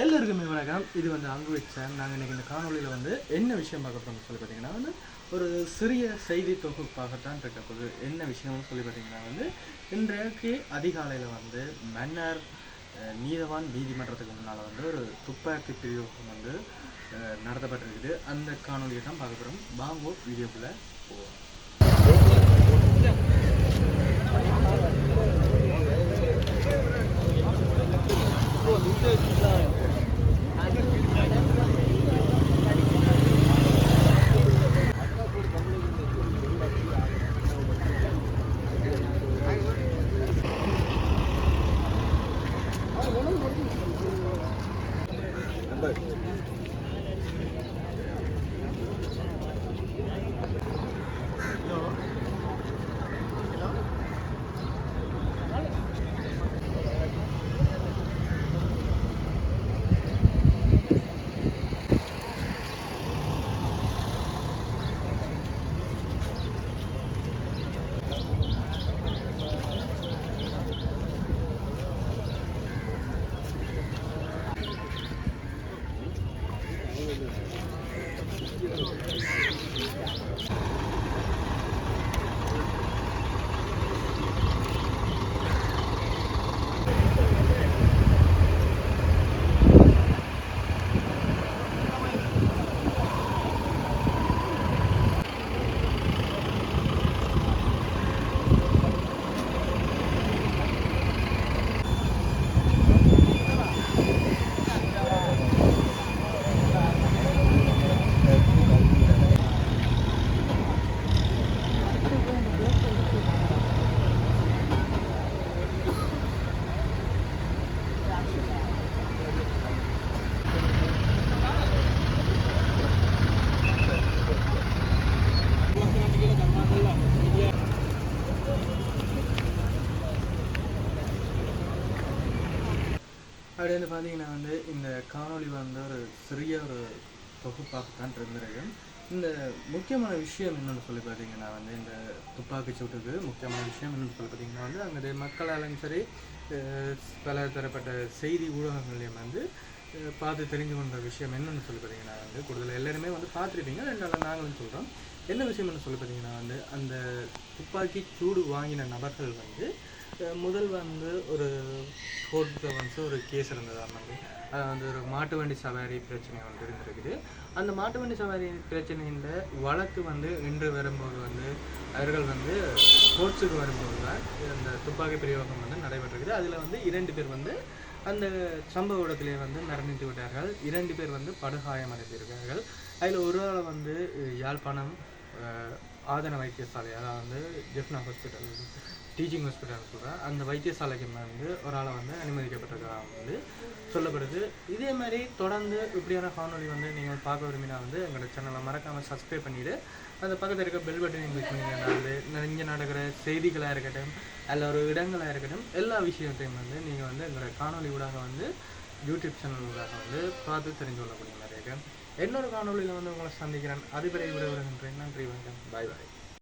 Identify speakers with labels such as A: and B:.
A: எல்லோருக்கும் வணக்கம். இது வந்து அங்கு வச்சேன் நாங்கள் இன்றைக்கி இந்த காணொளியில் வந்து என்ன விஷயம் பார்க்க போகிறோம்னு சொல்லி பார்த்தீங்கன்னா வந்து ஒரு சிறிய செய்தி தொகுப்பாகத்தான் இருக்க போகுது. என்ன விஷயம்னு சொல்லி பார்த்தீங்கன்னா வந்து இன்றைக்கு அதிகாலையில் வந்து மன்னர் நீதவான் நீதிமன்றத்துக்கு முன்னால் வந்து ஒரு துப்பாக்கி பிரயோகம் வந்து நடத்தப்பட்டிருக்குது. அந்த காணொலியை தான் பார்க்க போகிறோம் வாங்கோ வீடியோக்குள்ளே போவோம். அப்படி வந்து பார்த்தீங்கன்னா வந்து இந்த காணொளி வந்து ஒரு சிறிய ஒரு தொகுப்பாகத்தான் இருந்திருக்கு. இந்த முக்கியமான விஷயம் என்னென்னு சொல்லி பார்த்தீங்கன்னா வந்து இந்த துப்பாக்கி சூட்டுக்கு முக்கியமான விஷயம் என்னென்னு சொல்லி பார்த்தீங்கன்னா வந்து அங்கே மக்களாலும் சரி பல தரப்பட்ட செய்தி ஊடகங்களையும் வந்து பார்த்து தெரிஞ்சு கொண்ட விஷயம் என்னென்னு சொல்லி பார்த்தீங்கன்னா வந்து கூடுதல் எல்லாருமே வந்து பார்த்துருப்பீங்க. ரெண்டாலும் நாங்களும் சொல்கிறோம் என்ன விஷயம்னு சொல்லி பார்த்தீங்கன்னா வந்து அந்த துப்பாக்கி சூடு வாங்கின நபர்கள் வந்து முதல் வந்து ஒரு கோர்ட்டில் வந்து ஒரு கேஸ் இருந்தது வந்து அது வந்து ஒரு மாட்டு வண்டி சவாரி பிரச்சனை வந்து இருந்திருக்குது. அந்த மாட்டு வண்டி சவாரி பிரச்சனையின் வழக்கு வந்து இன்று வரும்போது வந்து அவர்கள் வந்து கோர்ட்ஸுக்கு வரும்போது தான் அந்த துப்பாக்கி பிரயோகம் வந்து நடைபெற்றிருக்குது. அதில் வந்து இரண்டு பேர் வந்து அந்த சம்பவ இடத்திலே வந்து மரணித்து விட்டார்கள். இரண்டு பேர் வந்து படுகாயம் அடைந்திருக்கார்கள் அதில் ஒரு ஆளை வந்து யாழ்ப்பாணம் ஆதன வைத்தியசாலை அதாவது வந்து ஜெஃப்னா ஹாஸ்பிட்டல் டீச்சிங் ஹாஸ்பிட்டல் சொல்கிறேன் அந்த வைத்தியசாலைக்கு வந்து ஒரு ஆளை வந்து அனுமதிக்கப்பட்டிருக்கலாம் வந்து சொல்லப்படுது. இதே மாதிரி தொடர்ந்து இப்படியான காணொளி வந்து நீங்கள் பார்க்க விரும்பினா வந்து எங்களோட சேனலை மறக்காமல் சப்ஸ்கிரைப் பண்ணிவிட்டு அந்த பக்கத்தில் இருக்க பெல் பட்டனையும் கிளிக் பண்ணிங்கன்னா வந்து இங்கே நடக்கிற செய்திகளாக இருக்கட்டும் அல்ல ஒரு இடங்களாக இருக்கட்டும் எல்லா விஷயத்தையும் வந்து நீங்கள் வந்து எங்களோட காணொளி ஊடாக வந்து யூடியூப் சேனல் ஊடாக வந்து பார்த்து தெரிஞ்சு கொள்ளக்கூடிய மாதிரி இருக்கு. இன்னொரு காணொலியில் வந்து உங்களை சந்திக்கிறேன். அதுவரை விட வருகின்றேன் நன்றி வணக்கம். பாய் பாய்